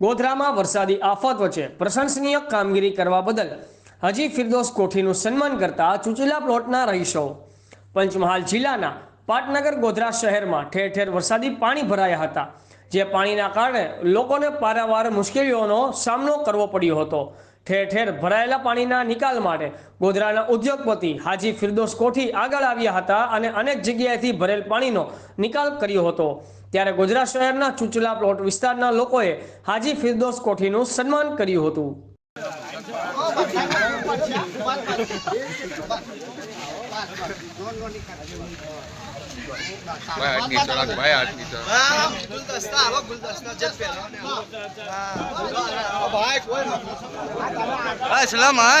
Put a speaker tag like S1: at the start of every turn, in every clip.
S1: ગોધરામાં વરસાદી આફત વચ્ચે પ્રશંસનીય કામગીરી કરવા બદલ હાજી ફિરદોસ કોઠીનું સન્માન કરતા ચુચીલા પ્લોટના રહીશો. પંચમહાલ જિલ્લાના પાટનગર ગોધરા શહેરમાં ઠેર ઠેર વરસાદી પાણી ભરાયા હતા, જે પાણીના કારણે લોકોને પારાવાર મુશ્કેલીઓનો સામનો કરવો પડ્યો હતો. ઠેર ઠેર ભરાયેલા પાણીના નિકાલ માટે ગોધરાના ઉદ્યોગપતિ હાજી ફિરદોસ કોઠી આગળ આવ્યા હતા અને અનેક જગ્યાએથી ભરેલ પાણીનો નિકાલ કર્યો હતો. ત્યારે ગુજરાત શહેરના ચુચલા પ્લોટ વિસ્તારના લોકોએ હાજી ફિરદોસ કોઠીનું સન્માન કર્યું હતું
S2: ભાઈ આટલી સળક ભાઈ આટલી સળક
S3: ગુલદસ્તા આવો ગુલદસ્તા જે પહેરવાને ભાઈ કોઈ સલામ હા.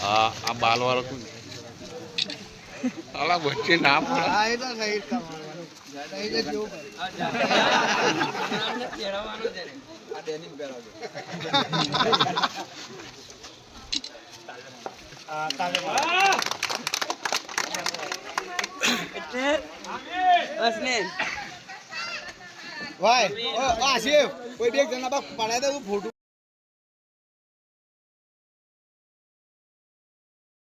S3: હા,
S2: આ બાલ વાળો કોણ? અલા વચ્ચે ના પડે.
S3: તો. ભાઈ આ આશિફ કોઈ બે જણા બા પડાય દે ફોટો